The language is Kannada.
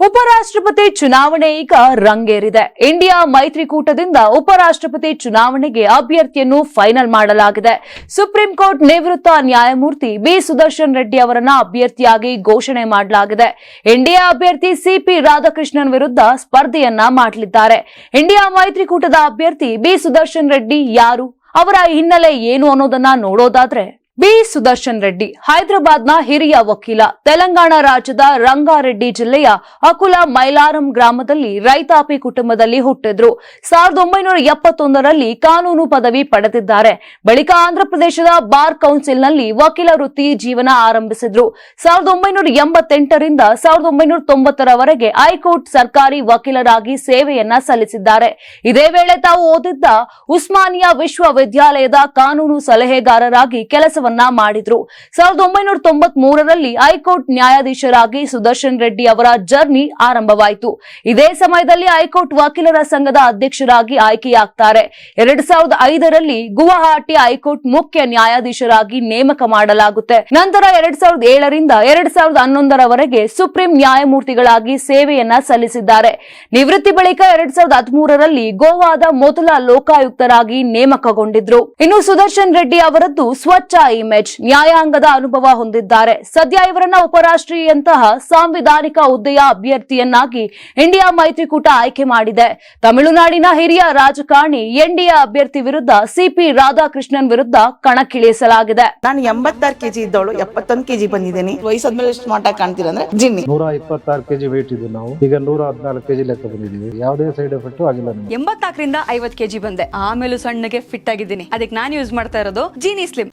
ಉಪರಾಷ್ಟ್ರಪತಿ ಚುನಾವಣೆ ಈಗ ರಂಗೇರಿದೆ. ಇಂಡಿಯಾ ಮೈತ್ರಿಕೂಟದಿಂದ ಉಪರಾಷ್ಟ್ರಪತಿ ಚುನಾವಣೆಗೆ ಅಭ್ಯರ್ಥಿಯನ್ನು ಫೈನಲ್ ಮಾಡಲಾಗಿದೆ. ಸುಪ್ರೀಂ ಕೋರ್ಟ್ ನಿವೃತ್ತ ನ್ಯಾಯಮೂರ್ತಿ ಬಿ. ಸುದರ್ಶನ್ ರೆಡ್ಡಿ ಅವರನ್ನ ಅಭ್ಯರ್ಥಿಯಾಗಿ ಘೋಷಣೆ ಮಾಡಲಾಗಿದೆ. ಇಂಡಿಯಾ ಅಭ್ಯರ್ಥಿ ಸಿಪಿ ರಾಧಾಕೃಷ್ಣನ್ ವಿರುದ್ಧ ಸ್ಪರ್ಧೆಯನ್ನ ಮಾಡಲಿದ್ದಾರೆ. ಇಂಡಿಯಾ ಮೈತ್ರಿಕೂಟದ ಅಭ್ಯರ್ಥಿ ಬಿ. ಸುದರ್ಶನ್ ರೆಡ್ಡಿ ಯಾರು? ಅವರ ಹಿನ್ನೆಲೆ ಏನು ಅನ್ನೋದನ್ನ ನೋಡೋದಾದ್ರೆ ಬಿ ಸುದರ್ಶನ್ ರೆಡ್ಡಿ, ಹೈದರಾಬಾದ್ನ ಹಿರಿಯ ವಕೀಲ, ತೆಲಂಗಾಣ ರಾಜ್ಯದ ರಂಗಾರೆಡ್ಡಿ ಜಿಲ್ಲೆಯ ಅಕುಲ ಮೈಲಾರಂ ಗ್ರಾಮದಲ್ಲಿ ರೈತಾಪಿ ಕುಟುಂಬದಲ್ಲಿ ಹುಟ್ಟಿದ್ರು. ಸಾವಿರದ ಒಂಬೈನೂರ ಎಪ್ಪತ್ತೊಂದರಲ್ಲಿ ಕಾನೂನು ಪದವಿ ಪಡೆದಿದ್ದಾರೆ. ಬಳಿಕ ಆಂಧ್ರಪ್ರದೇಶದ ಬಾರ್ ಕೌನ್ಸಿಲ್ನಲ್ಲಿ ವಕೀಲ ವೃತ್ತಿ ಜೀವನ ಆರಂಭಿಸಿದ್ರು. ಸಾವಿರದ ಒಂಬೈನೂರ ಎಂಬತ್ತೆಂಟರಿಂದ ಸಾವಿರದ ಒಂಬೈನೂರ ತೊಂಬತ್ತರವರೆಗೆ ಹೈಕೋರ್ಟ್ ಸರ್ಕಾರಿ ವಕೀಲರಾಗಿ ಸೇವೆಯನ್ನ ಸಲ್ಲಿಸಿದ್ದಾರೆ. ಇದೇ ವೇಳೆ ತಾವು ಓದಿದ್ದ ಉಸ್ಮಾನಿಯಾ ವಿಶ್ವವಿದ್ಯಾಲಯದ ಕಾನೂನು ಸಲಹೆಗಾರರಾಗಿ ಕೆಲಸವನ್ನ ಮಾಡಿದ್ರು. ಸಾವಿರದ ಒಂಬೈನೂರ ತೊಂಬತ್ ಮೂರರಲ್ಲಿ ಹೈಕೋರ್ಟ್ ನ್ಯಾಯಾಧೀಶರಾಗಿ ಸುದರ್ಶನ್ ರೆಡ್ಡಿ ಅವರ ಜರ್ನಿ ಆರಂಭವಾಯಿತು. ಇದೇ ಸಮಯದಲ್ಲಿ ಹೈಕೋರ್ಟ್ ವಕೀಲರ ಸಂಘದ ಅಧ್ಯಕ್ಷರಾಗಿ ಆಯ್ಕೆಯಾಗ್ತಾರೆ. ಎರಡ್ ಸಾವಿರದ ಐದರಲ್ಲಿ ಗುವಾಹಟಿ ಹೈಕೋರ್ಟ್ ಮುಖ್ಯ ನ್ಯಾಯಾಧೀಶರಾಗಿ ನೇಮಕ ಮಾಡಲಾಗುತ್ತೆ. ನಂತರ ಎರಡ್ ಸಾವಿರದ ಏಳರಿಂದ ಎರಡ್ ಸಾವಿರದ ಹನ್ನೊಂದರವರೆಗೆ ಸುಪ್ರೀಂ ನ್ಯಾಯಮೂರ್ತಿಗಳಾಗಿ ಸೇವೆಯನ್ನ ಸಲ್ಲಿಸಿದ್ದಾರೆ. ನಿವೃತ್ತಿ ಬಳಿಕ ಎರಡ್ ಸಾವಿರದ ಹದಿಮೂರರಲ್ಲಿ ಗೋವಾದ ಮೊದಲ ಲೋಕಾಯುಕ್ತರಾಗಿ ನೇಮಕಗೊಂಡಿದ್ರು. ಇನ್ನು ಸುದರ್ಶನ್ ರೆಡ್ಡಿ ಅವರದ್ದು ಸ್ವಚ್ಛ ಇಮೇಜ್ ನ್ಯಾಯಾಂಗದ ಅನುಭವ ಹೊಂದಿದ್ದಾರೆ. ಸದ್ಯ ಇವರನ್ನ ಉಪರಾಷ್ಟ್ರೀಯಂತಹ ಸಾಂವಿಧಾನಿಕ ಹುದ್ದೆಯ ಅಭ್ಯರ್ಥಿಯನ್ನಾಗಿ ಇಂಡಿಯಾ ಮೈತ್ರಿಕೂಟ ಆಯ್ಕೆ ಮಾಡಿದೆ. ತಮಿಳುನಾಡಿನ ಹಿರಿಯ ರಾಜಕಾರಣಿ ಎನ್ಡಿಎ ಅಭ್ಯರ್ಥಿ ವಿರುದ್ಧ ಸಿಪಿ ರಾಧಾಕೃಷ್ಣನ್ ವಿರುದ್ಧ ಕಣಕ್ಕಿಳಿಸಲಾಗಿದೆ. ನಾನು ಎಂಬತ್ತಾರು ಕೆಜಿ ಇದ್ದವಳು ಎಪ್ಪತ್ತೊಂದು ಕೆಜಿ ಬಂದಿದ್ದೀನಿ. ವಯಸ್ಸಾದ್ಮೇಲೆ ಸ್ಮಾರ್ಟ್ ಆಗಿ ಕಾಣ್ತೀರ ಅಂದ್ರೆ ಜಿನ್ನಿ. ನೂರ ಇಪ್ಪತ್ತಾರು ಕೆಜಿ ವೇಟ್ ನಾವು. ಈಗ ನೂರ ಹದಿನಾಲ್ಕು ಕೆಜಿ ಲೆಕ್ಕ ಬಂದಿದ್ದೀವಿ. ಯಾವುದೇ ಸೈಡ್ ಎಫೆಕ್ಟ್ ಆಗಿಲ್ಲ ನಮಗೆ. ಎಂಬತ್ನಾಲ್ಕರಿಂದ ಐವತ್ ಕೆಜಿ ಬಂದೆ. ಆಮೇಲೂ ಸಣ್ಣಗೆ ಫಿಟ್ ಆಗಿದ್ದೀನಿ. ಅದಕ್ಕೆ ನಾನು ಯೂಸ್ ಮಾಡ್ತಾ ಇರೋದು ಜೀನಿ ಸ್ಲಿಮ್